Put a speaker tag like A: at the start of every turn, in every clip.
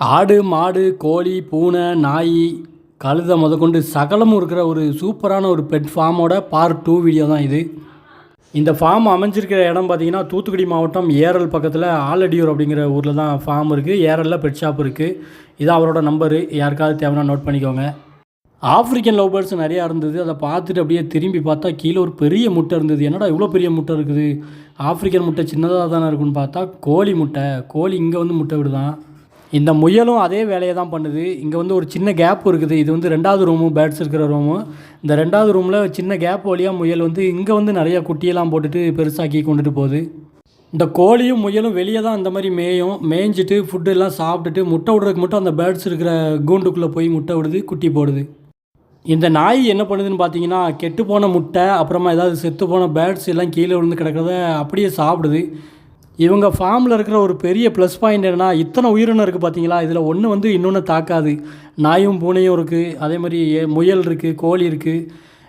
A: ஆடு மாடு கோழி பூனை நாய் கழுதை முதற்கொண்டு சகலமும் இருக்கிற ஒரு சூப்பரான ஒரு பெட் ஃபார்மோட பார்ட் டூ வீடியோ தான் இது. இந்த ஃபார்ம் அமைஞ்சிருக்கிற இடம் பார்த்தீங்கன்னா தூத்துக்குடி மாவட்டம் ஏரல் பக்கத்தில் ஆலடியூர் அப்படிங்கிற ஊரில் தான் ஃபார்ம் இருக்குது ஏரலில் பெட் ஷாப் இருக்குது இது அவரோட நம்பரு யாருக்காவது தேவைன்னா நோட் பண்ணிக்கோங்க. ஆஃப்ரிக்கன் லவ் பேர்ட்ஸ் நிறையா இருந்தது. அதை பார்த்துட்டு அப்படியே திரும்பி பார்த்தா கீழே ஒரு பெரிய முட்டை இருந்தது. என்னடா இவ்வளோ பெரிய முட்டை இருக்குது? ஆஃப்ரிக்கன் முட்டை சின்னதாக தானே இருக்குன்னு பார்த்தா கோழி முட்டை. கோழி இங்கே வந்து முட்டை விடுதான். இந்த முயலும் அதே வேலையை தான் பண்ணுது. இங்கே வந்து ஒரு சின்ன கேப் இருக்குது. இது வந்து ரெண்டாவது ரூமு பேர்ட்ஸ் இருக்கிற ரூமு இந்த ரெண்டாவது ரூமில் சின்ன கேப் வழியாக முயல் வந்து இங்கே வந்து நிறையா குட்டியெல்லாம் போட்டுட்டு பெருசாக்கி கொண்டுட்டு போகுது. இந்த கோழியும் முயலும் வெளியே தான் இந்த மாதிரி மேயும். மேய்ஞ்சிட்டு ஃபுட்டு எல்லாம் சாப்பிட்டுட்டு முட்டை விடுறதுக்கு மட்டும் அந்த பேர்ட்ஸ் இருக்கிற கூண்டுக்குள்ளே போய் முட்டை விடுது குட்டி போடுது. இந்த நாய் என்ன பண்ணுதுன்னு பார்த்தீங்கன்னா கெட்டு போன முட்டை அப்புறமா ஏதாவது செத்து போன பேர்ட்ஸ் எல்லாம் கீழே விழுந்து கிடக்கிறத அப்படியே சாப்பிடுது. இவங்க ஃபார்மில் இருக்கிற ஒரு பெரிய ப்ளஸ் பாயிண்ட் என்னன்னா இத்தனை உயிரினம் இருக்குது பார்த்தீங்களா இதில் ஒன்று வந்து இன்னொன்று தாக்காது. நாயும் பூனையும் இருக்குது அதே மாதிரி முயல் இருக்குது கோழி இருக்குது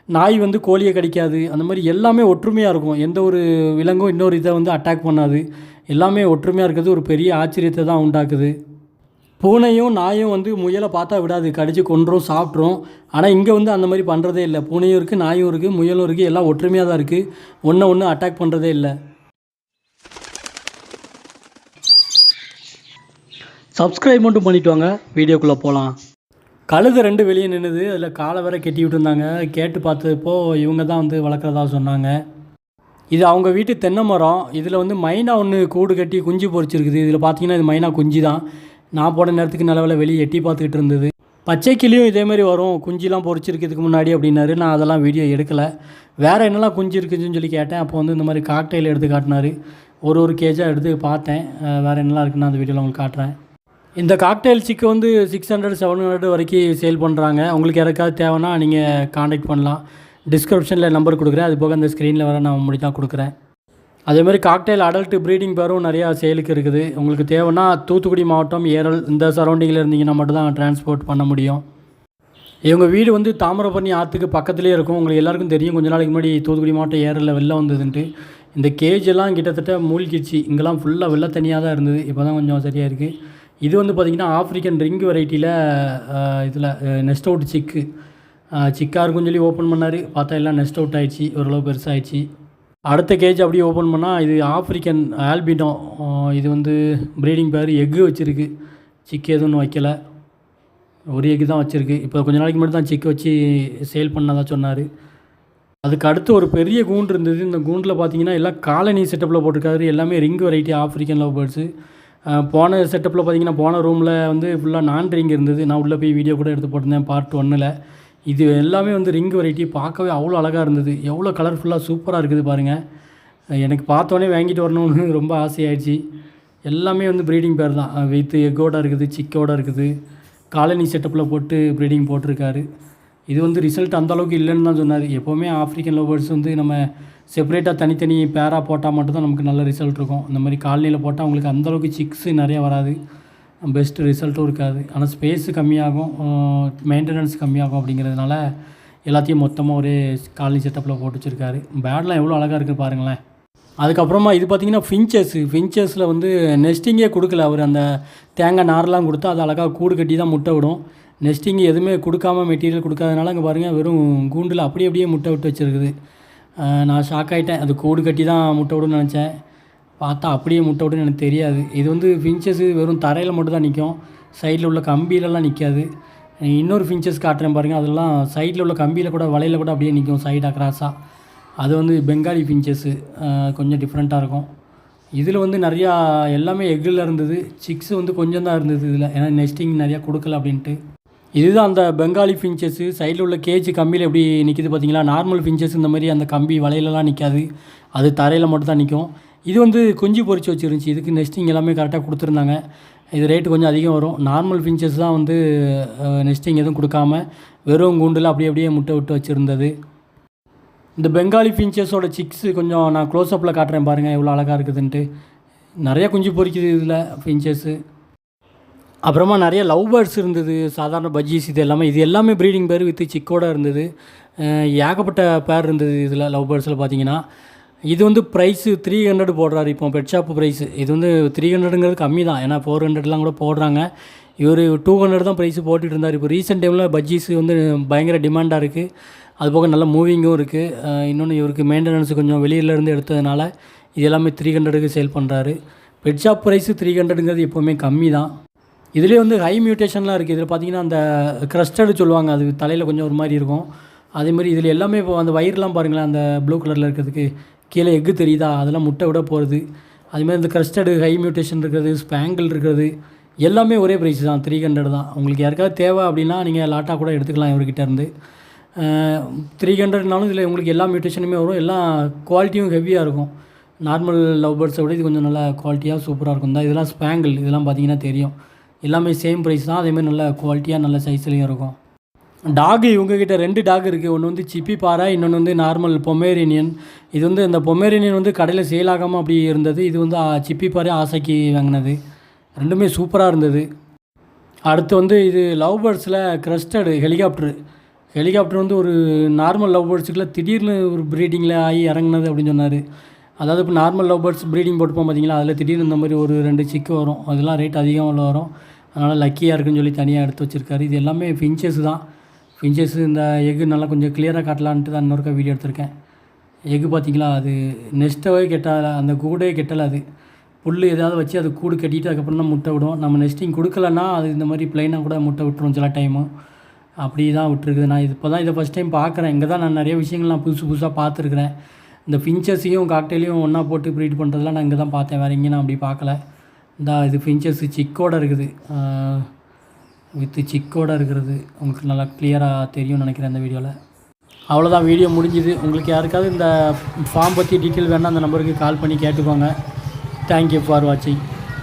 A: நாய் வந்து கோழியை கடிக்காது. அந்த மாதிரி எல்லாமே ஒற்றுமையாக இருக்கும். எந்த ஒரு விலங்கும் இன்னொரு இதை வந்து அட்டாக் பண்ணாது. எல்லாமே ஒற்றுமையாக இருக்கிறது ஒரு பெரிய ஆச்சரியத்தை தான் உண்டாக்குது. பூனையும் நாயும் வந்து முயலை பார்த்தா விடாது. கடிச்சு கொன்றும் சாப்பிட்ரும் ஆனால் இங்கே வந்து அந்த மாதிரி பண்ணுறதே இல்லை. பூனையும் இருக்குது நாயும் இருக்குது முயலும் இருக்குது எல்லாம் ஒற்றுமையாக தான் இருக்குது ஒன்று ஒன்று அட்டாக் பண்ணுறதே இல்லை. சப்ஸ்கிரைப் மட்டும் பண்ணிட்டு வாங்க வீடியோக்குள்ளே போகலாம் கழுது ரெண்டு வெளியே நின்றுது அதில் காலை வேற கெட்டி விட்டுருந்தாங்க கேட்டு பார்த்தப்போ இவங்க தான் வந்து வளர்க்குறதா சொன்னாங்க. இது அவங்க வீட்டு தென்னை மரம். இதில் வந்து மைனா ஒன்று கூடு கட்டி குஞ்சு பொரிச்சிருக்குது. இதில் பார்த்தீங்கன்னா இது மைனா குஞ்சு தான். நான் போன நேரத்துக்கு நிலவில் வெளியே எட்டி பார்த்துக்கிட்டு இருந்தது. பச்சை கிளியும் இதேமாதிரி வரும். குஞ்சுலாம் பொரிச்சிருக்கு இதுக்கு முன்னாடி அப்படின்னாரு. நான் அதெல்லாம் வீடியோ எடுக்கலை. வேறு என்னெல்லாம் குஞ்சு இருக்குதுன்னு சொல்லி கேட்டேன். அப்போ வந்து இந்த மாதிரி காக்டெயில் எடுத்து காட்டினாரு. ஒரு ஒரு கேஜாக எடுத்து பார்த்தேன். வேறு என்னெல்லாம் இருக்குன்னு அந்த வீடியோவில் உங்களுக்கு காட்டுறேன். இந்த காக்டெயில் சிக்கு வந்து சிக்ஸ் ஹண்ட்ரட் செவன் ஹண்ட்ரட் வரைக்கும் சேல் பண்ணுறாங்க உங்களுக்கு யாருக்காவது தேவைன்னா நீங்கள் காண்டாக்ட் பண்ணலாம். டிஸ்கிரிப்ஷனில் நம்பர் கொடுக்குறேன். அது போக அந்த ஸ்க்ரீனில் வர நான் முடிஞ்சா கொடுக்குறேன். அதேமாதிரி காக்டெயில் அடல்ட் ப்ரீடிங் பேரும் நிறையா சேலுக்கு இருக்குது. உங்களுக்கு தேவைன்னா தூத்துக்குடி மாவட்டம் ஏரல் இந்த சரௌண்டிங்கில் இருந்தீங்கன்னா மட்டும் தான் டிரான்ஸ்போர்ட் பண்ண முடியும். இவங்க வீடு வந்து தாமிரபரணி ஆற்றுக்கு பக்கத்துலேயே இருக்கும். உங்களுக்கு எல்லாருக்கும் தெரியும். கொஞ்ச நாளைக்கு முன்னாடி தூத்துக்குடி மாவட்டம் ஏரலில் வெள்ளம் வந்ததுன்ட்டு. இந்த கேஜ் எல்லாம் கிட்டத்தட்ட மூழ்கிடுச்சு. இங்கெல்லாம் ஃபுல்லாக வெள்ளை தனியாக தான் இருந்தது. இப்போ தான் கொஞ்சம் சரியாக இருக்குது இது வந்து பார்த்திங்கன்னா ஆஃப்ரிக்கன் ரிங் வெரைட்டியில் இதில் நெஸ்ட் அவுட் சிக்கு சிக்காக இருக்குன்னு சொல்லி ஓப்பன் பண்ணார். பார்த்தா எல்லாம் நெஸ்ட் அவுட் ஆகிடுச்சி ஓரளவு பெருசாகிடுச்சு அடுத்த கேஜ் அப்படியே ஓப்பன் பண்ணால் இது ஆஃப்ரிக்கன் ஆல்பினோ இது வந்து ப்ரீடிங் பேர் எக்கு வச்சுருக்கு. சிக்கு எதுவும் வைக்கல. ஒரு எக்கு தான் வச்சுருக்கு. இப்போ கொஞ்ச நாளைக்கு முன்னாடி தான் சிக்கு வச்சு சேல் பண்ணதான் சொன்னார். அதுக்கு அடுத்து ஒரு பெரிய கூண்டு இருந்தது. இந்த கூண்டில் பார்த்தீங்கன்னா எல்லாம் காலனி செட்டப்பில் போட்டிருக்காரு. எல்லாமே ring variety African love birds போன செட்டப்பில் பார்த்தீங்கன்னா போன ரூமில் வந்து ஃபுல்லாக நான் ரிங் இருந்தது. நான் உள்ளே போய் வீடியோ கூட எடுத்து போட்டிருந்தேன் பார்ட் ஒன்னில் இது எல்லாமே வந்து ரிங் வெரைட்டி பார்க்கவே அவ்வளோ அழகாக இருந்தது. எவ்வளோ கலர்ஃபுல்லாக சூப்பராக இருக்குது பாருங்கள் எனக்கு பார்த்தோன்னே வாங்கிட்டு வரணும்னு ரொம்ப ஆசையாயிடுச்சு. எல்லாமே வந்து ப்ரீடிங் பேர் தான். வித்து எக்கோட இருக்குது சிக்கோட இருக்குது. காலனி செட்டப்பில் போட்டு ப்ரீடிங் போட்டிருக்காரு. இது வந்து ரிசல்ட் அந்த அளவுக்கு இல்லைன்னு தான் சொன்னார். எப்போவுமே ஆஃப்ரிக்கன் லவர்ஸ் வந்து நம்ம செப்பரேட்டாக தனித்தனி பேராக போட்டால் மட்டும்தான் நமக்கு நல்ல ரிசல்ட் இருக்கும். இந்த மாதிரி காலனியில் போட்டால் அவங்களுக்கு அந்தளவுக்கு சிக்ஸு நிறையா வராது. பெஸ்ட் ரிசல்ட்டும் இருக்காது. ஆனால் ஸ்பேஸு கம்மியாகும் மெயின்டெனன்ஸ் கம்மியாகும் அப்படிங்கிறதுனால எல்லாத்தையும் மொத்தமாக ஒரே காலனி செட்டப்பில் போட்டு வச்சுருக்காரு. பேட்லாம் எவ்வளோ அழகாக இருக்குது பாருங்களேன். அதுக்கப்புறமா இது பார்த்தீங்கன்னா ஃபின்ச்சஸ் ஃபின்ச்சஸில் வந்து நெஸ்டிங்கே கொடுக்கல. அவர் அந்த தேங்காய் நார்லாம் கொடுத்தா அது அழகாக கூடு கட்டி தான் முட்டை விடும். நெஸ்டிங் எதுவுமே கொடுக்காம மெட்டீரியல் கொடுக்காதனால அங்கே பாருங்கள் வெறும் கூண்டில் அப்படியே அப்படியே முட்டை விட்டு வச்சுருக்குது. நான் ஷாக் ஆகிட்டேன் அது கூடு கட்டி தான் முட்டை விடுன்னு நினச்சேன். பார்த்தா அப்படியே முட்டை விடுன்னு எனக்கு தெரியாது. இது வந்து ஃபின்ச்சஸ் வெறும் தரையில் மட்டும் தான் நிற்கும் சைடில் உள்ள கம்பியிலலாம் நிற்காது இன்னொரு ஃபின்ச்சஸ் காட்டுறேன் பாருங்கள் அதெல்லாம் சைடில் உள்ள கம்பியில் கூட வலையில் கூட அப்படியே நிற்கும் சைடாக கிராஸாக அது வந்து பெங்காலி ஃபின்ச்சஸ்ஸு கொஞ்சம் டிஃப்ரெண்ட்டாக இருக்கும். இதில் வந்து நிறையா எல்லாமே எக்கில் இருந்தது. சிக்ஸ் வந்து கொஞ்சம் தான் இருந்தது இதில். ஏன்னா நெஸ்டிங் நிறையா கொடுக்கல அப்படின்ட்டு. இதுதான் அந்த பெங்காலி ஃபின்ச்சஸ்ஸு சைடில் உள்ள கேஜ் கம்பியில் எப்படி நிற்கிது பார்த்தீங்களா நார்மல் ஃபின்ச்சஸ் இந்த மாதிரி அந்த கம்பி வலையிலலாம் நிற்காது அது தரையில் மட்டும் தான் நிற்கும் இது வந்து குஞ்சு பொரிச்சு வச்சுருந்துச்சி. இதுக்கு நெஸ்டிங் எல்லாமே கரெக்டாக கொடுத்துருந்தாங்க. இது ரேட்டு கொஞ்சம் அதிகம் வரும். நார்மல் ஃபின்ச்சஸ் தான் வந்து நெஸ்டிங் எதுவும் கொடுக்காம வெறும் கூண்டில் அப்படியே அப்படியே முட்டை விட்டு வச்சுருந்தது. இந்த பெங்காலி ஃபின்ச்சஸோட சிக்ஸு கொஞ்சம் நான் க்ளோஸ்அப்பில் காட்டுறேன் பாருங்கள் எவ்வளோ அழகாக இருக்குதுன்ட்டு. நிறைய குஞ்சு பொரிக்குது இதில் ஃபின்ச்சஸ்ஸு அப்புறமா நிறைய லவ் பேர்ட்ஸ் இருந்தது சாதாரண பஜ்ஜீஸ் இது எல்லாமே இது எல்லாமே ப்ரீடிங் பேர் வித் சிக்கோட இருந்தது. ஏகப்பட்ட பேர் இருந்தது இதில் லவ் பேர்ட்ஸில் பார்த்தீங்கன்னா இது வந்து ப்ரைஸு த்ரீ ஹண்ட்ரட் போடுறாரு இப்போ பெட் ஷாப் ப்ரைஸு இது வந்து த்ரீ ஹண்ட்ரடுங்கிறது கம்மி தான் ஏன்னா ஃபோர் ஹண்ட்ரட்லாம் கூட போடுறாங்க. இவர் டூ ஹண்ட்ரட் தான் ப்ரைஸு போட்டுட்டு இருந்தார். இப்போ ரீசெண்ட் டைமில் பஜ்ஜீஸ் வந்து பயங்கர டிமாண்டாக இருக்குது அது போக நல்ல மூவிங்கும் இருக்குது இன்னொன்று இவருக்கு மெயின்டெனன்ஸ் கொஞ்சம் வெளியில இருந்து எடுத்ததுனால இது எல்லாமே த்ரீ ஹண்ட்ரடுக்கு சேல் பண்ணுறாரு பெட் ஷாப் ப்ரைஸு த்ரீ ஹண்ட்ரடுங்கிறது எப்போவுமே கம்மி தான் இதுலேயே வந்து ஹை மியூட்டேஷன்லாம் இருக்குது இதில் பார்த்தீங்கன்னா அந்த க்ரஸ்டடு சொல்லுவாங்க. அது தலையில் கொஞ்சம் ஒரு மாதிரி இருக்கும். அதேமாதிரி இதில் எல்லாமே இப்போ அந்த வயிறுலாம் பாருங்களேன். அந்த ப்ளூ கலரில் இருக்கிறதுக்கு கீழே எக்கு தெரியுதா? அதெல்லாம் முட்டை விட போகிறது அதுமாதிரி இந்த க்ரஸ்டடு ஹை மியூட்டேஷன் இருக்கிறது ஸ்பேங்கிள் இருக்கிறது எல்லாமே ஒரே ப்ரைஸ் தான். த்ரீ ஹண்ட்ரட் தான். உங்களுக்கு யாருக்காவது தேவை அப்படின்னா நீங்கள் லாட்டாக கூட எடுத்துக்கலாம் இவர்கிட்ட இருந்து. த்ரீ ஹண்ட்ரட்னாலும் இதில் உங்களுக்கு எல்லா மியூட்டேஷனுமே வரும். எல்லாம் குவாலிட்டியும் ஹெவியாக இருக்கும். நார்மல் லவ் பேர்ட்ஸை விட இது கொஞ்சம் நல்லா குவாலிட்டியாக சூப்பராக இருக்கும். தான் இதெல்லாம் ஸ்பேங்கிள் இதெல்லாம் பார்த்தீங்கன்னா தெரியும். எல்லாமே சேம் ப்ரைஸ் தான். அதேமாதிரி நல்ல குவாலிட்டியாக நல்ல சைஸ்லேயும் இருக்கும். டாகு இவங்கக்கிட்ட ரெண்டு டாக் இருக்குது ஒன்று வந்து சிப்பி பாறை இன்னொன்று வந்து நார்மல் பொமேரேனியன் இது வந்து இந்த பொமேரேனியன் வந்து கடையில் சேல் ஆகாமல் அப்படி இருந்தது. இது வந்து சிப்பி பாறை ஆசைக்கு வாங்கினது. ரெண்டுமே சூப்பராக இருந்தது. அடுத்து வந்து இது லவ் பேர்ட்ஸில் க்ரஸ்டடு ஹெலிகாப்டரு ஹெலிகாப்டர் வந்து ஒரு நார்மல் லவ் பேர்ட்ஸுக்குள்ள திடீர்னு ஒரு ப்ரீடிங்கில் ஆகி இறங்குனது அப்படின்னு சொன்னார். அதாவது இப்போ நார்மல் லவ் பேர்ட்ஸ் ப்ரீடிங் போட்டுப்போம் பார்த்தீங்களா அதில் திடீர்னு இந்த மாதிரி ஒரு ரெண்டு சிக்கு வரும். அதெல்லாம் ரேட் அதிகம் உள்ள வரும். அதனால் லக்கியாக இருக்குன்னு சொல்லி தனியாக எடுத்து வச்சுருக்காரு. இது எல்லாமே ஃபின்ச்சஸ் தான். ஃபின்ச்சஸ் இந்த எக்கு நல்லா கொஞ்சம் கிளியராக காட்டலான்ட்டு தான் இன்னொருக்கா வீடியோ எடுத்திருக்கேன். எக்கு பார்த்தீங்களா அது நெஸ்ட்டவே கெட்டால அந்த கூடே கெட்டலை அது. புல் ஏதாவது வச்சு அது கூடு கட்டிட்டு அதுக்கப்புறம் தான் முட்டை விடும். நம்ம நெஸ்டிங் கொடுக்கலன்னா அது இந்த மாதிரி ப்ளைனாக கூட முட்டை விட்டுரும் சில டைமு அப்படி தான் விட்டுருக்குது. நான் இது இப்போ தான் இதை ஃபஸ்ட் டைம் பார்க்குறேன் இங்கே தான் நான் நிறைய விஷயங்கள் நான் புதுசு புதுசாக பார்த்துருக்குறேன் இந்த ஃபின்ச்சஸையும் காக்டெயிலையும் ஒன்றா போட்டு ப்ரீட் பண்ணுறதுலாம் நான் இங்கே தான் பார்த்தேன். வேறு எங்கேயும் நான் அப்படி பார்க்கல இந்த இது ஃபின்ச்சஸ் சிக்கோடு இருக்குது. வித்து சிக்கோடு இருக்கிறது உங்களுக்கு நல்லா கிளியராக தெரியும்னு நினைக்கிறேன் இந்த வீடியோவில் அவ்வளோதான் வீடியோ முடிஞ்சுது. உங்களுக்கு யாருக்காவது இந்த ஃபார்ம் பற்றி டீட்டெயில் வேணால் அந்த நம்பருக்கு கால் பண்ணி கேட்டுக்கோங்க. தேங்க்யூ ஃபார் வாட்சிங்